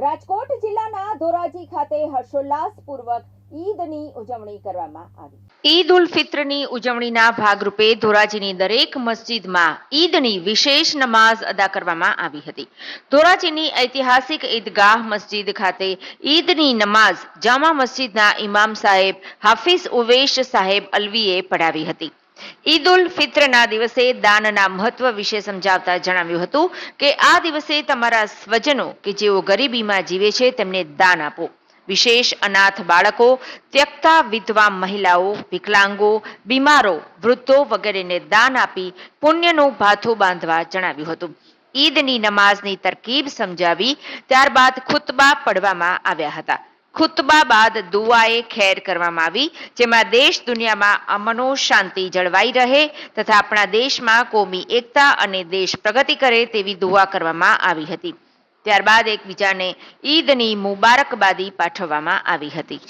રાજકોટ જિલ્લાના ધોરાજી ખાતે હર્ષોલ્લાસપૂર્વક ઈદની ઉજવણી કરવામાં આવી. ઈદ ઉલ ફિત્રની ઉજવણીના ભાગરૂપે ધોરાજીની દરેક મસ્જિદમાં ઈદની વિશેષ નમાઝ અદા કરવામાં આવી હતી. ધોરાજીની ઐતિહાસિક ઈદગાહ મસ્જિદ ખાતે ઈદની નમાઝ જામા મસ્જિદના ઇમામ સાહેબ હાફિઝ ઉવેશ સાહેબ અલવીએ પઢાવી હતી. ઈદ ઉલ ફિત્રના દિવસે દાનના મહત્વ વિશે સમજાવતા જણાવ્યું હતું કે આ દિવસે તમારા સ્વજનો કે જેઓ ગરીબીમાં જીવે છે, તેમને દાન આપો. વિશેષ અનાથ બાળકો, ત્યક્તા વિધવા મહિલાઓ, વિકલાંગો, બીમારો, વૃદ્ધો વગેરેને દાન આપી પુણ્યનો ભાથો બાંધવા જણાવ્યું હતું. ઈદની નમાઝની તરકીબ સમજાવી ત્યારબાદ ખુતબા પડવામાં આવ્યા હતા. ખુતબા બાદ દુઆએ ખેર કરવામાં આવી, જેમાં દેશ દુનિયામાં અમનો શાંતિ જળવાઈ રહે તથા આપણા દેશમાં કોમી એકતા અને દેશ પ્રગતિ કરે તેવી દુઆ કરવામાં આવી હતી. ત્યારબાદ એકબીજાને ઈદની મુબારકબાદી પાઠવવામાં આવી હતી.